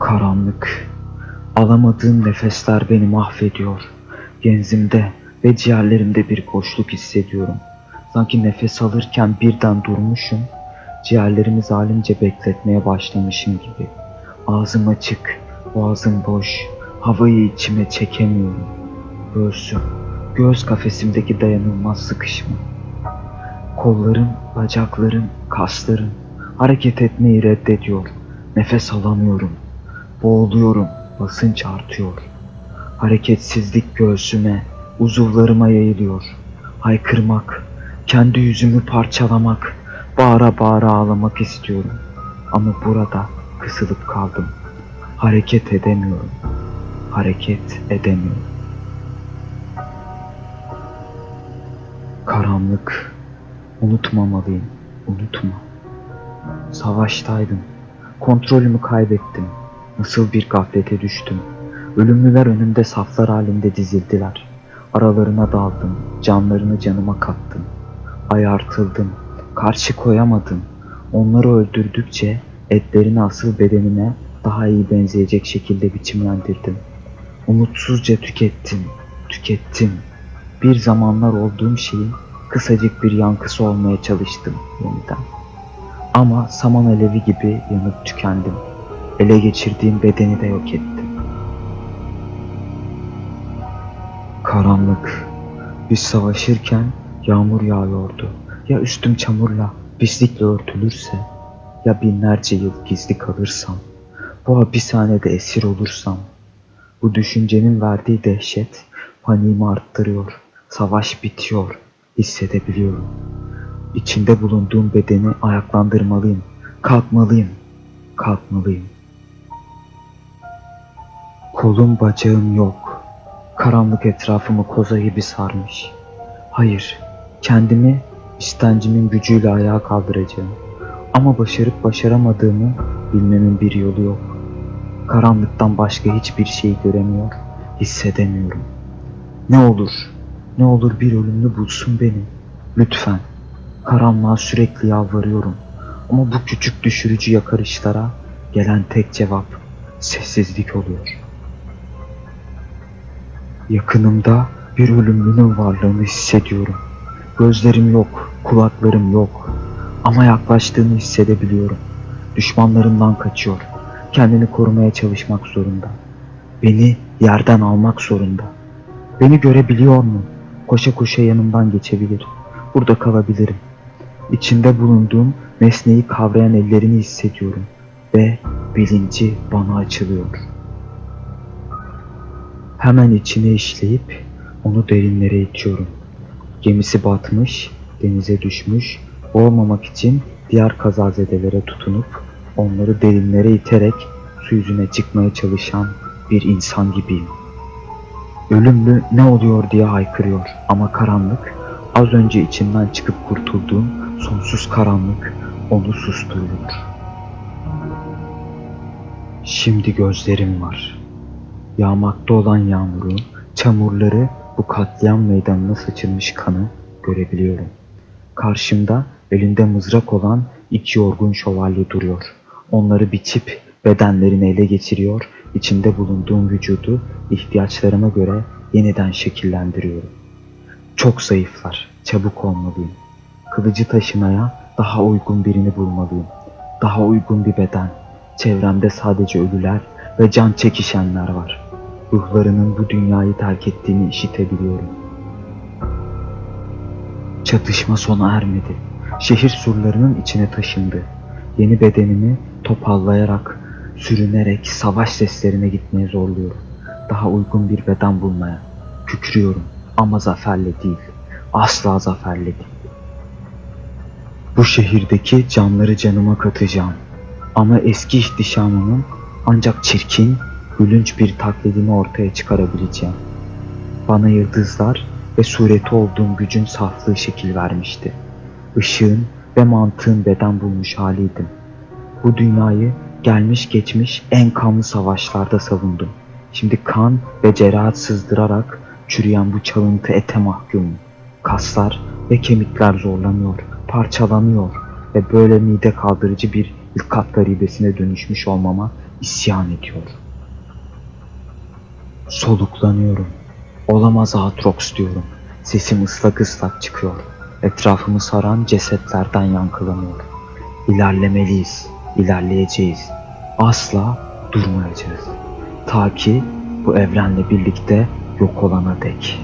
Karanlık. Alamadığım nefesler beni mahvediyor. Genzimde ve ciğerlerimde bir boşluk hissediyorum. Sanki nefes alırken birden durmuşum. Ciğerlerimi zalimce bekletmeye başlamışım gibi. Ağzım açık, boğazım boş. Havayı içime çekemiyorum. Göğsüm, göğüs kafesimdeki dayanılmaz sıkışma. Kollarım, bacaklarım, kaslarım hareket etmeyi reddediyor. Nefes alamıyorum. Boğuluyorum. Basınç artıyor. Hareketsizlik göğsüme, uzuvlarıma yayılıyor. Haykırmak, kendi yüzümü parçalamak, bağıra bağıra ağlamak istiyorum. Ama burada kısılıp kaldım. Hareket edemiyorum. Hareket edemiyorum. Karanlık. Unutmamalıyım. Unutma. Savaştaydım. Kontrolümü kaybettim. Nasıl bir gaflete düştüm. Ölümlüler önümde saflar halinde dizildiler. Aralarına daldım. Canlarını canıma kattım. Ayartıldım. Karşı koyamadım. Onları öldürdükçe etlerini asıl bedenime daha iyi benzeyecek şekilde biçimlendirdim. Umutsuzca tükettim. Tükettim. Bir zamanlar olduğum şeyin kısacık bir yankısı olmaya çalıştım yeniden. Ama saman alevi gibi yanıp tükendim. Ele geçirdiğim bedeni de yok ettim. Karanlık. Biz savaşırken yağmur yağıyordu. Ya üstüm çamurla, pislikle örtülürse, ya binlerce yıl gizli kalırsam, bu hapishanede esir olursam, bu düşüncenin verdiği dehşet paniğimi arttırıyor. Savaş bitiyor, hissedebiliyorum. İçinde bulunduğum bedeni ayaklandırmalıyım. Kalkmalıyım. Kalkmalıyım. Kolum bacağım yok. Karanlık etrafımı koza gibi sarmış. Hayır, kendimi istencimin gücüyle ayağa kaldıracağım. Ama başarıp başaramadığımı bilmemin bir yolu yok. Karanlıktan başka hiçbir şey göremiyor, hissedemiyorum. Ne olur, ne olur bir ölümlü bulsun beni. Lütfen. Karanlığa sürekli yalvarıyorum. Ama bu küçük düşürücü yakarışlara gelen tek cevap sessizlik oluyor. Yakınımda bir ölümlünün varlığını hissediyorum. Gözlerim yok, kulaklarım yok. Ama yaklaştığını hissedebiliyorum. Düşmanlarından kaçıyor. Kendini korumaya çalışmak zorunda. Beni yerden almak zorunda. Beni görebiliyor mu? Koşa koşa yanımdan geçebilir. Burada kalabilirim. İçinde bulunduğum nesneyi kavrayan ellerini hissediyorum ve bilinci bana açılıyor. Hemen içine işleyip onu derinlere itiyorum. Gemisi batmış, denize düşmüş, boğulmamak için diğer kazazedelere tutunup onları derinlere iterek su yüzüne çıkmaya çalışan bir insan gibiyim. Ölümlü ne oluyor diye haykırıyor ama karanlık az önce içinden çıkıp kurtulduğum sonsuz karanlık onu susturuyor. Şimdi gözlerim var. Yağmakta olan yağmuru, çamurları, bu katliam meydanına saçılmış kanı görebiliyorum. Karşımda elinde mızrak olan iki yorgun şövalye duruyor. Onları biçip bedenlerini ele geçiriyor, içinde bulunduğum vücudu ihtiyaçlarıma göre yeniden şekillendiriyorum. Çok zayıflar, çabuk olmalıyım. Kılıcı taşımaya daha uygun birini bulmalıyım. Daha uygun bir beden. Çevremde sadece ölüler ve can çekişenler var. Ruhlarının bu dünyayı terk ettiğini işitebiliyorum. Çatışma sona ermedi. Şehir surlarının içine taşındı. Yeni bedenimi topallayarak, sürünerek savaş seslerine gitmeye zorluyorum. Daha uygun bir beden bulmaya. Kükrüyorum ama zaferle değil. Asla zaferle değil. Bu şehirdeki canları canıma katacağım. Ama eski ihtişamımın ancak çirkin, gülünç bir taklidini ortaya çıkarabileceğim. Bana yıldızlar ve sureti olduğum gücün saflığı şekil vermişti. Işığın ve mantığın beden bulmuş haliydim. Bu dünyayı gelmiş geçmiş en kanlı savaşlarda savundum. Şimdi kan ve cerahat sızdırarak çürüyen bu çalıntı ete mahkumum. Kaslar ve kemikler zorlanıyor, parçalanıyor ve böyle mide kaldırıcı bir ılkat garibesine dönüşmüş olmama isyan ediyor. Soluklanıyorum. Olamaz Aatrox diyorum. Sesim ıslak ıslak çıkıyor. Etrafımı saran cesetlerden yankılanıyor. İlerlemeliyiz, ilerleyeceğiz. Asla durmayacağız. Ta ki bu evrenle birlikte yok olana dek.